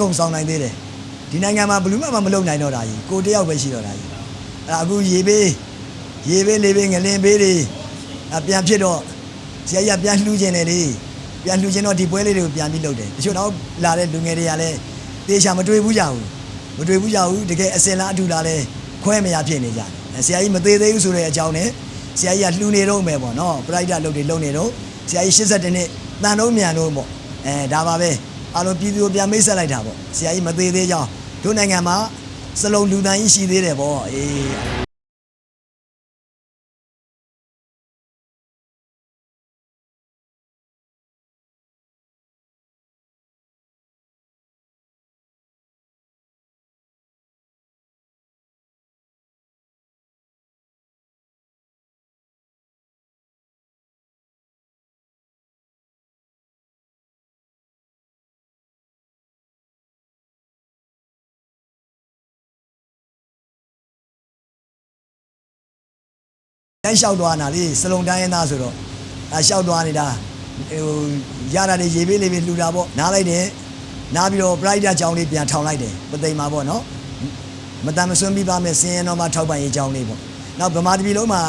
ကုန်ဆောင်နိုင်သေးတယ်ဒီနိုင်ငံမှာဘယ်လူမှမလုပ်နိုင်တော့တာကြီးကိုတယောက်ပဲရှိတော့တာကြီးအဲ့ဒါအခုရေပေးရေပေးလေပေးငလင်ပေးတွေအပြန်ဖြစ်တော့ဆရာကြီးကပြန်လှူခြင်းတယ်လေပြန်လှူခြင်းတော့ဒီပွဲလေးတွေကိုပြန်ပြီးလုပ်တယ်တချို့တော့လာတဲ့လူငယ်တွေကလည်းတေချာမတွေ့ဘူးကြဘူးမတွေ့ဘူးကြဘူးတကယ်အစင်လားအထူလားလဲခွဲမရဖြစ်နေကြတယ်ဆရာကြီးမသေးသေးဘူးဆိုတဲ့အကြောင်းနဲ့ဆရာကြီးကလှူနေတော့မယ်ပေါ့နော်ပရိုက်တာလုပ်တွေလုပ်နေတော့ဆရာကြီး82နှစ်တန်တော့မြန်တော့ပေါ့အဲဒါပါပဲ အားလုံးပြည်သူကိုပြန်မိတ်ဆက်လိုက်တာပေါ့ဆရာကြီးမသေးသေးကြောင်းတို့နိုင်ငံမှာစလုံးလူတန်းကြီးရှိသေးတယ်ပေါ့အေး တန်းလျှောက်သွားတာလေစလုံတိုင်းရင်းသားဆိုတော့အဲလျှောက်သွားနေတာဟိုရတာတွေရေပေးလေးပေးလှူတာပေါ့နားလိုက်တယ်နားပြီးတော့ pride ကြောင်းလေးပြန်ထောင်လိုက်တယ်ပသိမ်မှာပေါ့နော်မတန်မစွန်းပြီးပါမယ်စင်ရင်တော့မှထောက်ပံ့ရေးကြောင်းလေးပေါ့နောက်ဗမာတပြည်လုံးမှာ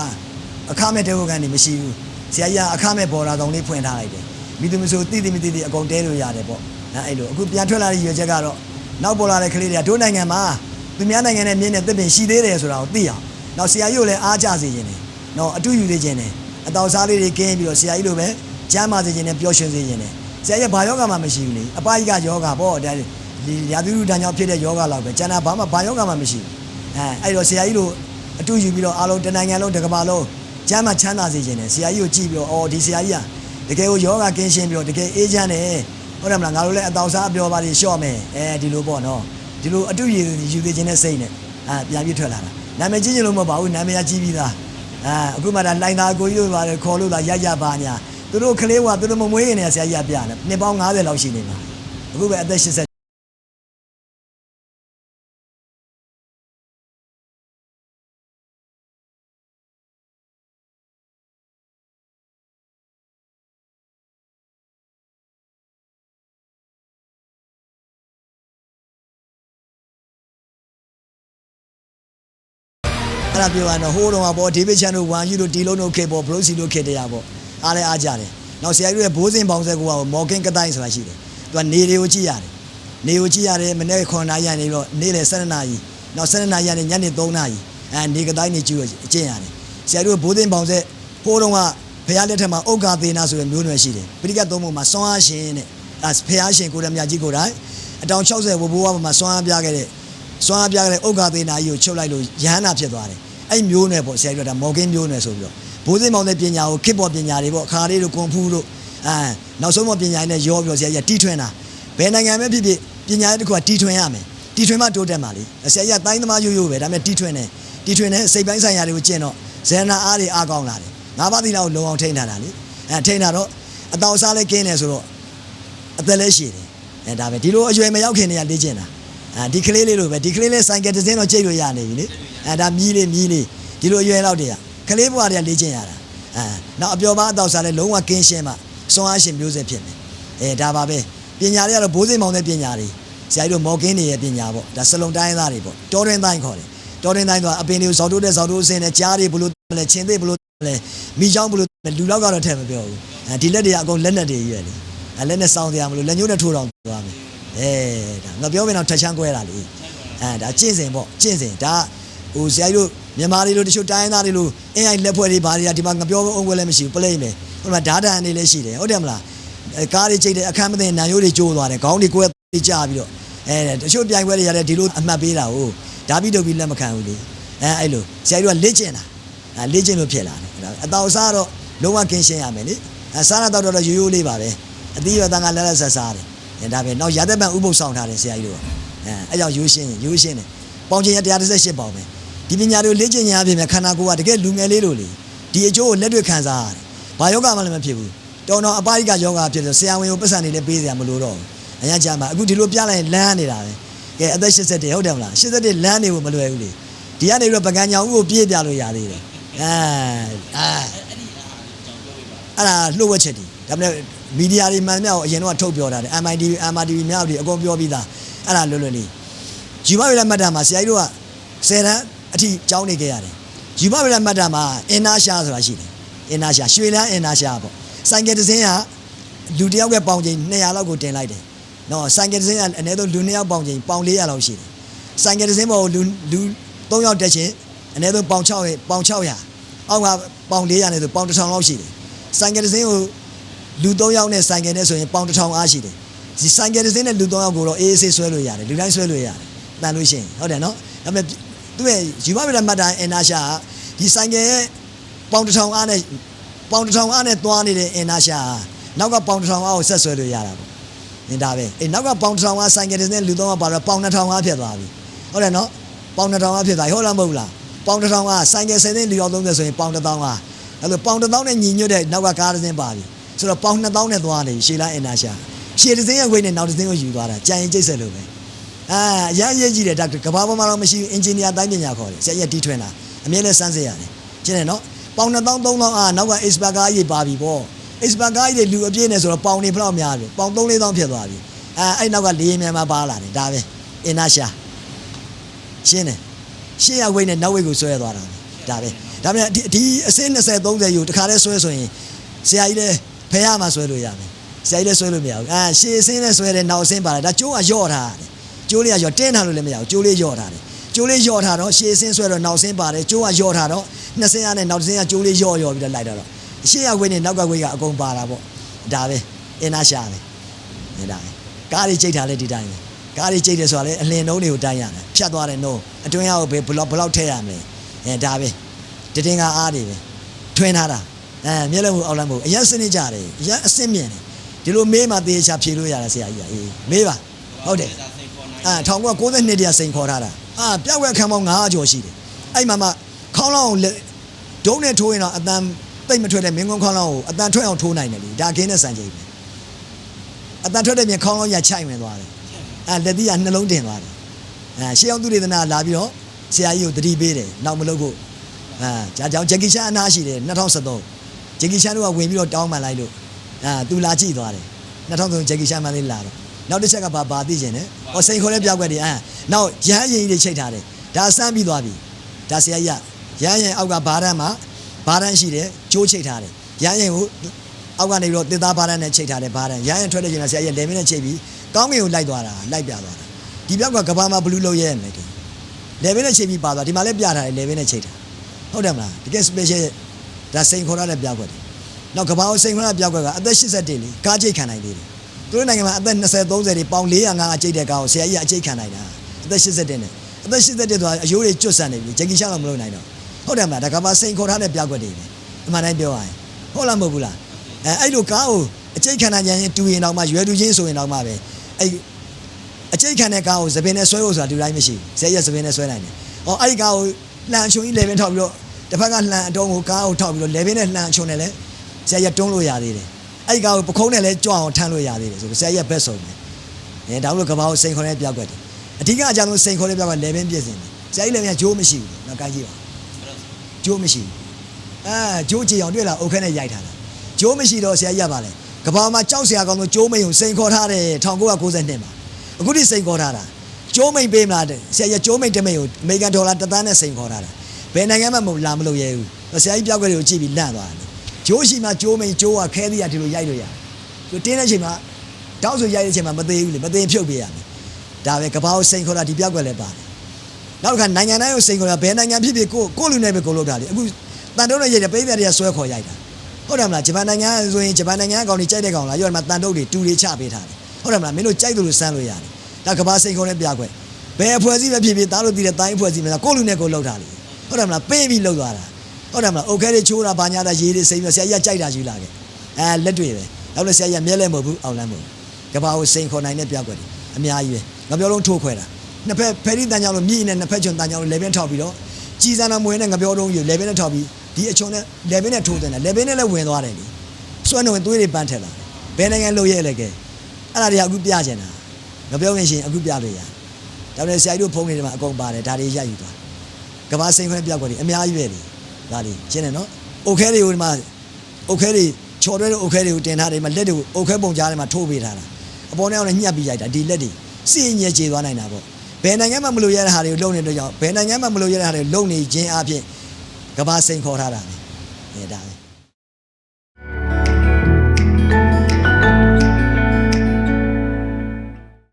အခမဲ့တဲဟုတ်ကန်နေမရှိဘူးဆရာကြီးကအခမဲ့ဘော်ဒါတောင်လေးဖွင့်ထားလိုက်တယ်မိသူမဆိုတိတိမတိတိအကုန်တဲလို့ရတယ်ပေါ့အဲအဲ့လိုအခုပြန်ထွက်လာတဲ့ရွေချက်ကတော့နောက်ပေါ်လာတဲ့ကလေးတွေကတို့နိုင်ငံမှာသူများနိုင်ငံနဲ့မြင်းနဲ့တစ်ပင်ရှိသေးတယ်ဆိုတာကိုသိအောင်နောက်ဆရာကြီးကိုလည်းအားကြစေခြင်းတယ် နော်အတူယူသေးခြင်းနဲ့အတော်စားလေးတွေကင်းပြီးတော့ဆရာကြီးလိုပဲကျမ်းမာစေခြင်းနဲ့ပျော်ရွှင်စေခြင်းနဲ့ဆရာကြီးဘာယောဂမှမရှိဘူးလေအပါကြီးကယောဂပေါ့ဒါဒီရာသီဥတုတန်ကြောင့်ဖြစ်တဲ့ယောဂလောက်ပဲကျန်တာဘာမှဘာယောဂမှမရှိဘူးအဲအဲ့တော့ဆရာကြီးလိုအတူယူပြီးတော့အားလုံးတနိုင်ငံလုံးတစ်ကမ္ဘာလုံးကျမ်းမာချမ်းသာစေခြင်းနဲ့ဆရာကြီးကိုကြည့်ပြီးတော့အော်ဒီဆရာကြီးကတကယ်ကိုယောဂကင်းရှင်းပြီးတော့တကယ်အေးချမ်းတယ်ဟုတ်တယ်မလားငါတို့လည်းအတော်စားအပျော်ပါတွေလျှော့မယ်အဲဒီလိုပေါ့နော်ဒီလိုအတူယူယူသေးခြင်းနဲ့စိတ်နဲ့အာပြန်ပြီးထွက်လာတာနာမည်ကြီးချင်လို့မဟုတ်ပါဘူးနာမည်ကကြီးပြီးသား အာအခုမှဒါလိုင်သားကိုကြီးတို့ပါတယ်ခေါ်လို့သာရရပါညာသူတို့ကလေးကသူတို့မမွေးရင်လည်းဆရာကြီးကပြတယ်နှစ်ပေါင်း90လောက်ရှိနေမှာအခုပဲအသက်80 အဲ့ဒါပြောရတော့ဟိုးတော့ကပေါ့ဒေးဗစ်ချန်တို့ဝမ်ယူတို့ဒီလုံးတို့ခေတ်ပေါ့ဘရိုစီတို့ခေတ်တရားပေါ့အားလည်းအားကြတယ်နောက်ဆရာကြီးရဲ့ဘိုးစင်ပေါင်းဆက်ကိုကမော်ကင်ကတိုင်းဆိုတာရှိတယ်သူကနေတွေကိုကြည့်ရတယ်နေကိုကြည့်ရတယ်မနေ့9နာရီကနေပြီးတော့နေ့လေ7နာရီနောက်7နာရီကနေညနေ3နာရီအဲနေကတိုင်းနေကြည့်ရအကျင့်ရတယ်ဆရာတို့ဘိုးစင်ပေါင်းဆက်ဟိုးတော့ကဘုရားလက်ထက်မှာဥက္ကာသေနာဆိုတဲ့မျိုးနွယ်ရှိတယ်ပရိကတ်သုံးပုံမှာစွမ်းအားရှင်တဲ့အဲဘုရားရှင်ကိုရမြတ်ကြီးကိုယ်တိုင်အတောင်60ဘိုးဘိုးဘမှာစွမ်းအားပြခဲ့တဲ့စွမ်းအားပြခဲ့တဲ့ဥက္ကာသေနာကြီးကိုချုပ်လိုက်လို့ယဟန္တာဖြစ်သွားတယ် အဲ့မျိုးနယ်ပေါ့ဆရာကြီးကဒါမော်ကင်းမျိုးနယ်ဆိုပြီးတော့ဘိုးစိမ်မောင်တဲ့ပညာကိုခေတ်ပေါ်ပညာတွေပေါ့အခါလေးတို့ကွန်ဖူးတို့အဲနောက်ဆုံးမပညာရေးနဲ့ရောပြီးတော့ဆရာကြီးကတီးထွင်တာဘယ်နိုင်ငံပဲဖြစ်ဖြစ်ပညာရေးတစ်ခုကတီးထွင်ရမယ်တီးထွင်မှတိုးတက်မှာလေဆရာကြီးကတိုင်းသမားရိုးရိုးပဲဒါပေမဲ့တီးထွင်တယ်တီးထွင်တဲ့စိတ်ပိုင်းဆိုင်ရာတွေကိုကျင့်တော့ဇေနာအားတွေအားကောင်းလာတယ်ငါးပါးသီလကိုလုံအောင်ထိန်းထားတာလေအဲထိန်းတာတော့အတောင်စားလည်းကင်းတယ်ဆိုတော့အသက်လည်းရှည်တယ်အဲဒါပဲဒီလိုအရွယ်မရောက်ခင်နေရလေ့ကျင့်တာအဲ ဒီကလေးလေးလိုပဲဒီကလေးလေးဆိုင်ကယ်တစ်စင်းတော့ကြိတ်လို့ရနေပြီလေအဲဒါမြည်လေးမြည်လေးဒီလိုအရွယ်လောက်တည်းကကလေးဘွားတွေကလေ့ကျင့်ရတာအဲနောက်အပျော်ပါအတော့စားလဲလုံးဝကင်းရှင်းမှစွမ်းအားရှင်မျိုးဆက်ဖြစ်မယ်အဲဒါပါပဲပညာတွေကတော့ဘိုးစိမ်မောင်တဲ့ပညာတွေဆရာကြီးတို့မော်ကင်းတွေရဲ့ပညာပေါ့ဒါစလုံတိုင်းသားတွေပေါ့တောတွင်တိုင်းခေါ်တယ်တောတွင်တိုင်းဆိုတာအပင်တွေကိုဇောက်တိုးတဲ့ဇောက်တိုးအစင်းနဲ့ကြားတွေဘလို့လဲချင်းသေးဘလို့လဲမိချောင်းဘလို့လူလောက်ကတော့ထည့်မပြောဘူးအဲဒီလက်တွေကအကုန်လက်နဲ့တွေရွယ်လေအဲလက်နဲ့စောင်းတရားမလို့လက်ညှိုးနဲ့ထိုးတော့သွားမယ် အဲဒါငါပြောပြန်တော့ထက်ချမ်းကွဲတာလေအဲဒါကျင့်စဉ်ပေါ့ကျင့်စဉ်ဒါဟိုဆရာကြီးတို့မြန်မာတွေလိုတချို့တိုင်းသားတွေလိုအင်းအိုင်လက်ဖွဲ့တွေဘာတွေကဒီမှာငပြောအောင်ွယ်လည်းမရှိဘူးပလိမ့်မယ်ဟိုမှာဓာတန်တွေလည်းရှိတယ်ဟုတ်တယ်မလားအဲကားတွေကြိတ်တယ်အခမ်းမသိနံရိုးတွေကျိုးသွားတယ်ခေါင်းတွေကွဲပြီးကြပြီးတော့အဲတချို့ပြိုင်ပွဲတွေရတယ်ဒီလိုအမှတ်ပေးတာဟုတ်ဓာပြီးတုပ်ပြီးလက်မခံဘူးလေအဲအဲ့လိုဆရာကြီးကလက်ကျင်တာအဲလက်ကျင်လို့ဖြစ်လာတယ်အတော်စားတော့လုံးဝကင်းရှင်းရမယ်လေအဲစားရတော့တော့ရိုးရိုးလေးပါပဲအသီးရတန်ကလက်လက်ဆက်စားတယ်အဲ ဒါပဲနောက်ရသက်ပံဥပုပ်ဆောင်ထားတယ်ဆရာကြီးတို့အဲအဲ့ကြောင့်ရိုးရှင်းရိုးရှင်းတယ်ပေါင်ချင်းရ138ပေါင်ပဲဒီပညာတွေကိုလေ့ကျင့်ညာပြင်မဲ့ခန္ဓာကိုယ်ကတကယ်လူငယ်လေးလိုလေဒီအကျိုးကိုလက်တွေ့ခံစားရတယ်။ဘာယောဂမှလည်းမဖြစ်ဘူး။တော်တော်အပါရိကယောဂဖြစ်လို့ဆရာဝန်ကိုပတ်စံနေလည်းပေးစရာမလိုတော့ဘူး။အရင်ကြာမှာအခုဒီလိုပြလိုက်ရင်လမ်းနေတာပဲ။ကဲအသက်80တည်းဟုတ်တယ်မလား80လမ်းနေဖို့မလွယ်ဘူးလေ။ဒီကနေပြီးတော့ပကံညာဦးကိုပြေးပြလို့ရသေးတယ်။အဲအဲအဲ့ဒါလှုပ်ဝက်ချက်တီ ဒါပေမဲ့မီဒီယာတွေမှန်မြောက်အရင်တော့ထုတ်ပြောတာတယ် MITV MRTV မြောက်တွေအကုန်ပြောပြီးသားအဲ့ဒါလွတ်လွတ်လေးယူမဝိရမတ်တာမှာဆရာကြီးတို့ကဆယ်တန်းအထိကျောင်းနေခဲ့ရတယ်ယူမဝိရမတ်တာမှာအင်နာရှာဆိုတာရှိတယ်အင်နာရှာရွှေလန်းအင်နာရှာပေါ့ဆိုင်ကယ်တစ်စင်းကလူတစ်ယောက်ကပေါင်ချိန်200လောက်ကိုတင်လိုက်တယ်နော်ဆိုင်ကယ်တစ်စင်းကအနည်းဆုံးလူ2ယောက်ပေါင်ချိန်ပေါင်400လောက်ရှိတယ်ဆိုင်ကယ်တစ်စင်းပေါ်ကိုလူလူ3ယောက်တက်ချင်းအနည်းဆုံးပေါင်600ပေါင်600အောက်ကပေါင်400နဲ့ဆိုပေါင်1000လောက်ရှိတယ်ဆိုင်ကယ်တစ်စင်းကို လူ၃ယောက်နဲ့ဆိုင်ကယ်နဲ့ဆိုရင်ပေါင်တစ်ထောင်အားရှိတယ်ဒီဆိုင်ကယ်တစ်စင်းနဲ့လူ၃ယောက်ကိုတော့အေးအေးဆေးဆွဲလို့ရတယ်လူတိုင်းဆွဲလို့ရတယ်တန်လို့ရှိရင်ဟုတ်တယ်နော်ဒါပေမဲ့သူ့ရဲ့ယူမဗရမတ်တိုင်းအင်နာရှာကဒီဆိုင်ကယ်ရဲ့ပေါင်တစ်ထောင်အားနဲ့ပေါင်တစ်ထောင်အားနဲ့သွားနေတဲ့အင်နာရှာကနောက်ကပေါင်တစ်ထောင်အားကိုဆက်ဆွဲလို့ရတာပေါ့နင်ဒါပဲအေးနောက်ကပေါင်တစ်ထောင်အားဆိုင်ကယ်တစ်စင်းနဲ့လူ၃ယောက်ပါတော့ပေါင်၂ထောင်အားဖြစ်သွားပြီဟုတ်တယ်နော်ပေါင်၂ထောင်အားဖြစ်သွားပြီဟုတ်လားမဟုတ်လားပေါင်တစ်ထောင်အားဆိုင်ကယ်၁၀စင်းလူယောက်30ဆိုရင်ပေါင်တစ်ထောင်အားအဲ့လိုပေါင်တစ်ထောင်နဲ့ညီညွတ်တဲ့နောက်ကကားတစ်စင်းပါပြီ ဆိုတော့ပေါင်2000နဲ့သွားနေရှေးလာအင်နာရှာရှေးတစ်စင်းရဲ့ခွေးနဲ့နောက်တစ်စင်းကိုယူသွားတာကြံရင်ကျိတ်ဆက်လို့ပဲအာအရန်ရေးကြည့်တယ်ဒါကဘာပေါ်မှာတော့မရှိဘူးအင်ဂျင်နီယာတိုင်းပညာခေါ်တယ်ဆရာကြီးတီးထွင်တာအမြဲလဲစမ်းစစ်ရတယ်ကျင်းတယ်နော်ပေါင်2000 3000အာနောက်က expert ကားကြီးပါပြီပေါ့ expert ကားကြီးတွေလူအပြည့်နဲ့ဆိုတော့ပေါင်နေဘယ်လောက်များပြီပေါင်3 4000ဖြစ်သွားပြီအာအဲ့နောက်ကလေးမြန်မှာပါလာတယ်ဒါပဲအင်နာရှာရှင်းတယ်ရှေ့ရဝိတ်နဲ့နောက်ဝိတ်ကိုဆွဲသွားတာဒါပဲဒါပေမဲ့ဒီဒီအစင်း20 30ယူတခါလဲဆွဲဆိုရင်ဆရာကြီးလဲ ဖះမှာဆွဲလို့ရမယ်ဆရာကြီးလဲဆွဲလို့မရဘူးအာရှေ့အစင်းနဲ့ဆွဲတယ်နောက်အစင်းပါလာဒါကျိုးကယော့ထားတယ်ကျိုးလေးကယော့တင်းထားလို့လည်းမရဘူးကျိုးလေးယော့ထားတယ်ကျိုးလေးယော့ထားတော့ရှေ့အစင်းဆွဲတော့နောက်အစင်းပါတယ်ကျိုးကယော့ထားတော့နှစ်စင်းရနဲ့နောက်တစ်စင်းကကျိုးလေးယော့ယော့ပြီးတော့လိုက်တော့ရှေ့ရဝိတ်နဲ့နောက်ကဝိတ်ကအကုန်ပါတာပေါ့ဒါပဲအင်နာရှာပဲနေဒါပဲကားတွေကြိတ်ထားလဲဒီတိုင်းပဲကားတွေကြိတ်တယ်ဆိုတာလေအလင်းနှုံးတွေကိုတိုင်းရတယ်ဖြတ်သွားတယ်နှုံးအတွင်းရောက်ဘယ်ဘလောက်ဘလောက်ထည့်ရမလဲအဲဒါပဲတတင်ကအားတွေပဲထွင်းထားတာ အဲမျက်လုံးကိုအောက်လမ်းဖို့အရင်စနစ်ကြတယ်အရင်အစစ်မြင်တယ်ဒီလိုမေးမှသေချာဖြေလို့ရတယ်ဆရာကြီးကအေးမေးပါဟုတ်တယ်အဲ1992တရားစိန်ခေါ်ထားတာအာပြောက်ွက်ခံပေါင်း900ကျော်ရှိတယ်အဲ့မှာမှခေါင်းလောင်းကိုလက်ဒုံးနဲ့ထိုးရင်တော့အတန်တိတ်မထွက်တဲ့မင်းကွန်းခေါင်းလောင်းကိုအတန်ထွက်အောင်ထိုးနိုင်တယ်လေဒါခင်းနဲ့စံချိန်ပဲအတန်ထွက်တဲ့မြင်ခေါင်းလောင်းရချိုက်ဝင်သွားတယ်အဲလက်သီးကနှလုံးတင်သွားတယ်အဲရှေးအောင်သူဒေသနာလာပြီးတော့ဆရာကြီးကိုတတိပေးတယ်နောက်မလုပ်ဖို့အဲဒါကြောင့်ဂျက်ကီချန်အနားရှိတယ်2013 ဂျက်ကီချန်တို့ကဝင်ပြီးတော့တောင်းပန်လိုက်လို့အာသူလာကြည့်သွားတယ်2013ဂျက်ကီချန်မှလေးလာတော့နောက်တစ်ချက်ကဘာဘာသိကျင်တယ်ဟောစိန်ခေါ်တဲ့ပြောက်ွက်တွေအာနောက်ရဟန်းရင်ကြီးတွေချိတ်ထားတယ်ဒါစမ်းပြီးသွားပြီဒါဆရာကြီးကရဟန်းရင်အောက်ကဘာရန်မှာဘာရန်ရှိတယ်ကြိုးချိတ်ထားတယ်ရဟန်းရင်ကိုအောက်ကနေပြီးတော့တစ်သားဘာရန်နဲ့ချိတ်ထားတယ်ဘာရန်ရဟန်းရင်ထွက်တဲ့ချိန်မှာဆရာကြီးကလေမင်းနဲ့ချိတ်ပြီးကောင်းကင်ကိုလိုက်သွားတာလိုက်ပြသွားတာဒီပြောက်ကကဘာမှာဘလူးလုံးရဲမယ်ဒီလေမင်းနဲ့ချိတ်ပြီးပါသွားဒီမှာလည်းပြထားတယ်လေမင်းနဲ့ချိတ်ထားဟုတ်တယ်မလားတကယ် special ဒါစိန်ခေါ်ရတဲ့ပြောက်ွက်တွေနောက်ကဘာကိုစိန်ခေါ်ရတဲ့ပြောက်ွက်ကအသက်81လေးကားချိတ်ခံနိုင်သေးတယ်သူတို့နိုင်ငံမှာအသက်20 30တွေပေါင်400 500အကျိတ်တဲ့ကောင်ကိုဆရာကြီးကအကျိတ်ခံနိုင်တာအသက်80တဲ့နဲ့အသက်80တဲ့ဆိုတာအယိုးတွေကျွတ်ဆန်နေပြီဂျက်ကီရှာတော့မလုပ်နိုင်တော့ဟုတ်တယ်မလားဒါကမှစိန်ခေါ်ထားတဲ့ပြောက်ွက်တွေပဲအမှန်တိုင်းပြောရရင်ဟုတ်လားမဟုတ်ဘူးလားအဲအဲ့လိုကားကိုအကျိတ်ခံနိုင်ရင်တူရင်တော့မှရွယ်တူချင်းဆိုရင်တော့မှပဲအဲ့အကျိတ်ခံတဲ့ကားကိုသပင်နဲ့ဆွဲဖို့ဆိုတာဒီတိုင်းမရှိဘူးဆရာကြီးကသပင်နဲ့ဆွဲနိုင်တယ်ဟောအဲ့ဒီကားကိုလှန်ချုံကြီးလေပင်ထောက်ပြီးတော့ တစ်ဖက်ကလှန်အတုံးကိုကားကိုထောက်ပြီးတော့လေပင်နဲ့လှန်ချုံနဲ့လဲဆရာကြီးတွန်းလို့ရသေးတယ်အဲ့ဒီကောင်ကိုပခုံးနဲ့လည်းကြွအောင်ထမ်းလို့ရသေးတယ်ဆိုတော့ဆရာကြီးကဘက်ဆုံးတယ်။အဲဒါလို့ကဘာကိုစိန်ခေါ်တဲ့ပြောက်ွက်တယ်။အဓိကအကြောင်းဆုံးစိန်ခေါ်တဲ့ပြောက်ကလေဘင်းပြည့်စင်တယ်။ဆရာကြီးလည်းမြန်ဂျိုးမရှိဘူး။နောက်ကိုင်းကြည့်ပါ။ဂျိုးမရှိဘူး။အဲဂျိုးကြည်အောင်တွေ့လားအုတ်ခဲနဲ့ရိုက်ထားတာ။ဂျိုးမရှိတော့ဆရာကြီးရပါလေ။ကဘာမှာကြောက်ဆရာကောင်းဆုံးဂျိုးမိန်ကိုစိန်ခေါ်ထားတယ်1992မှာ။အခုထိစိန်ခေါ်ထားတာ။ဂျိုးမိန်ပေးမလားတဲ့။ဆရာကြီးဂျိုးမိန်တမိန်ကိုအမေရိကန်ဒေါ်လာတစ်သန်းနဲ့စိန်ခေါ်ထားတာ။ ဘယ်နိုင်ငံမှမလာမလို့ရဲဘူး။ဆရာကြီးပြောက်ွက်တွေကိုကြည့်ပြီးလန့်သွားတယ်။ဂျိုးရှိမှဂျိုးမိန်ဂျိုးကခဲသေးရဒီလိုရိုက်လို့ရတယ်။သူတင်းတဲ့အချိန်မှာတောက်ဆိုရိုက်တဲ့အချိန်မှာမသေးဘူးလေမသေးဖြုတ်ပေးရမယ်ဒါပဲကဘာကိုစိန်ခေါ်တာဒီပြောက်ကလည်းပါတယ်နောက်တစ်ခါနိုင်ငံတိုင်းကိုစိန်ခေါ်တာဘယ်နိုင်ငံဖြစ်ဖြစ်ကိုကိုလူနဲ့ပဲကိုလုပ်တာလေအခုတန်တုံးနဲ့ရိုက်တဲ့ပိဿတွေကဆွဲခေါ်ရိုက်တာဟုတ်တယ်မလားဂျပန်နိုင်ငံဆိုရင်ဂျပန်နိုင်ငံအကောင်တွေကြိုက်တဲ့ကောင်လားရောဒီမှာတန်တုံးတွေတူတွေချပေးထားတယ်ဟုတ်တယ်မလားမင်းတို့ကြိုက်တယ်လို့စမ်းလို့ရတယ်ဒါကဘာစိန်ခေါ်တဲ့ပြကွက်ဘယ်အဖွဲ့အစည်းပဲဖြစ်ဖြစ်သားလို့တည်တဲ့တိုင်းအဖွဲ့အစည်းမှာကိုလူနဲ့ကိုလုပ်တာလေ ဟုတ်တယ်မလားပေးပြီးလှုပ်သွားတာဟုတ်တယ်မလားအုတ်ခဲတွေချိုးတာဘာညာတာရေးတွေစိမ့်ပြီးဆရာကြီးကြိုက်တာယူလာခဲ့အဲလက်တွေပဲနောက်လည်းဆရာကြီးမျက်လဲမဟုတ်ဘူးအောက်လမ်းမဟုတ်ဘူးကဘာကိုစိန်ခေါ်နိုင်တဲ့ပြောက်ွက်တွေအများကြီးပဲငါပြောလုံးထိုးခွဲတာနှစ်ဖက်ဖယ်ရီတန်ကြောင်လို့မြည်နေနှစ်ဖက်ချွန်တန်ကြောင်လို့လေပင်းထောက်ပြီးတော့ကြည်စံတော်မွေနဲ့ငပြောတုံးယူလေပင်းနဲ့ထောက်ပြီးဒီအချွန်နဲ့လေပင်းနဲ့ထိုးတယ်လေပင်းနဲ့လည်းဝင်သွားတယ်လေစွန့်နှုံသွေးတွေပန်းထက်လာဘယ်နိုင်ငံလို့ရဲလဲကဲအဲ့ဒါတွေကအခုပြချင်တာငပြောခင်ရှင်အခုပြလို့ရဒါနဲ့ဆရာကြီးတို့ဖုန်းနေတယ်မှာအကုန်ပါတယ်ဒါတွေရယူသွား ကဘာစိန်ခွဲပြောက်ွက်တယ်အများကြီးပဲလေဒါလေးရှင်းတယ်နော်အိုခဲတွေကိုဒီမှာအိုခဲတွေချော်တွဲတဲ့အိုခဲတွေကိုတင်ထားတယ်မှာလက်တွေကိုအိုခဲပုံကြားထဲမှာထိုးပေးထားတာအပေါ်နဲ့အောင်လည်းညှပ်ပြီးရိုက်တာဒီလက်တွေစီညက်ကျေသွားနိုင်တာပေါ့ဘယ်နိုင်ငံမှမလို့ရတဲ့ဟာတွေကိုလုံနေတဲ့အတွက်ကြောင့်ဘယ်နိုင်ငံမှမလို့ရတဲ့ဟာတွေလုံနေခြင်းအပြင်ကဘာစိန်ခေါ်ထားတာလေအဲဒါပဲ